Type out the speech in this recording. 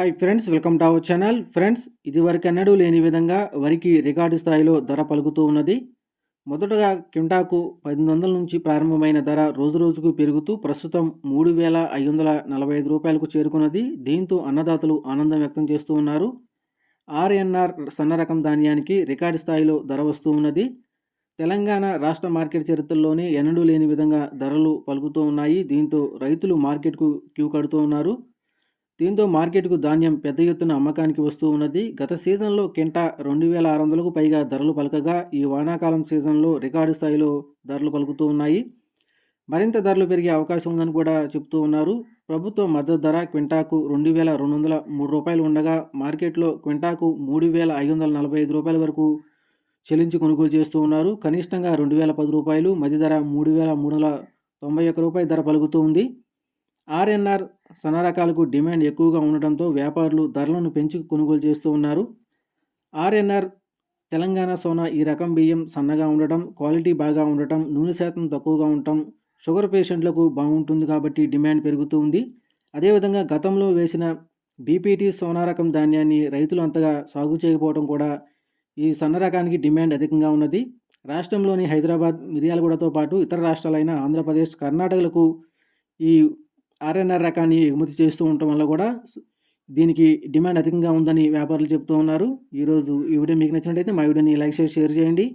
Hi friends welcome to our channel friends ఇదివరకెన్నడూ లేని విధంగా వరికి రికార్డు స్థాయిలో ధర పలుకుతూ ఉన్నది. మొదటగా కింటాకు పద్దెనిమిది వందల నుంచి ప్రారంభమైన ధర రోజు రోజుకు పెరుగుతూ ప్రస్తుతం మూడు వేల ఐదు వందల నలభై ఐదు రూపాయలకు చేరుకున్నది. దీంతో అన్నదాతలు ఆనందం వ్యక్తం చేస్తూ ఉన్నారు. ఆర్ఎన్ఆర్ సన్న రకం ధాన్యానికి రికార్డు స్థాయిలో ధర వస్తూ ఉన్నది. తెలంగాణ రాష్ట్ర మార్కెట్ చరిత్రలోనే ఎన్నడూ లేని విధంగా ధరలు పలుకుతూ ఉన్నాయి. దీంతో రైతులు మార్కెట్కు క్యూ కడుతూ ఉన్నారు. దీంతో మార్కెట్కు ధాన్యం పెద్ద ఎత్తున అమ్మకానికి వస్తూ ఉన్నది. గత సీజన్లో కింటా రెండు వేల ఆరు వందలకు పైగా ధరలు పలకగా ఈ వానాకాలం సీజన్లో రికార్డు స్థాయిలో ధరలు పలుకుతూ ఉన్నాయి. మరింత ధరలు పెరిగే అవకాశం ఉందని కూడా చెబుతూ ఉన్నారు. ప్రభుత్వ మద్దతు ధర క్వింటాకు రెండు వేల రెండు వందల మూడు రూపాయలు ఉండగా మార్కెట్లో క్వింటాకు మూడు వేల ఐదు వందల నలభై ఐదు రూపాయల వరకు చెల్లించి కొనుగోలు చేస్తూ ఉన్నారు. కనిష్టంగా రెండు వేల పది రూపాయలు మధ్య ధర మూడు వేల మూడు వందల తొంభై ఒక్క రూపాయల ధర పలుకుతూ ఉంది. ఆర్ఎన్ఆర్ సన్న రకాలకు డిమాండ్ ఎక్కువగా ఉండటంతో వ్యాపారులు ధరలను పెంచి కొనుగోలు చేస్తూ ఉన్నారు. ఆర్ఎన్ఆర్ తెలంగాణ సోనా ఈ రకం బియ్యం సన్నగా ఉండటం క్వాలిటీ బాగా ఉండటం నూనె శాతం తక్కువగా ఉండటం షుగర్ పేషెంట్లకు బాగుంటుంది కాబట్టి డిమాండ్ పెరుగుతూ ఉంది. అదేవిధంగా గతంలో వేసిన బీపీటీ సోనా రకం ధాన్యాన్ని రైతులు అంతగా సాగు చేయకపోవడం కూడా ఈ సన్న రకానికి డిమాండ్ అధికంగా ఉన్నది. రాష్ట్రంలోని హైదరాబాద్ మిర్యాలగూడతో పాటు ఇతర రాష్ట్రాలైన ఆంధ్రప్రదేశ్ కర్ణాటకలకు ఈ ఆర్ఎన్ఆర్ రకాన్ని ఎగుమతి చేస్తూ ఉండటం వల్ల కూడా దీనికి డిమాండ్ అధికంగా ఉందని వ్యాపారులు చెప్తూ ఉన్నారు. ఈరోజు ఈ వీడియో మీకు నచ్చినట్టయితే మా వీడియోని లైక్ చేసి షేర్ చేయండి.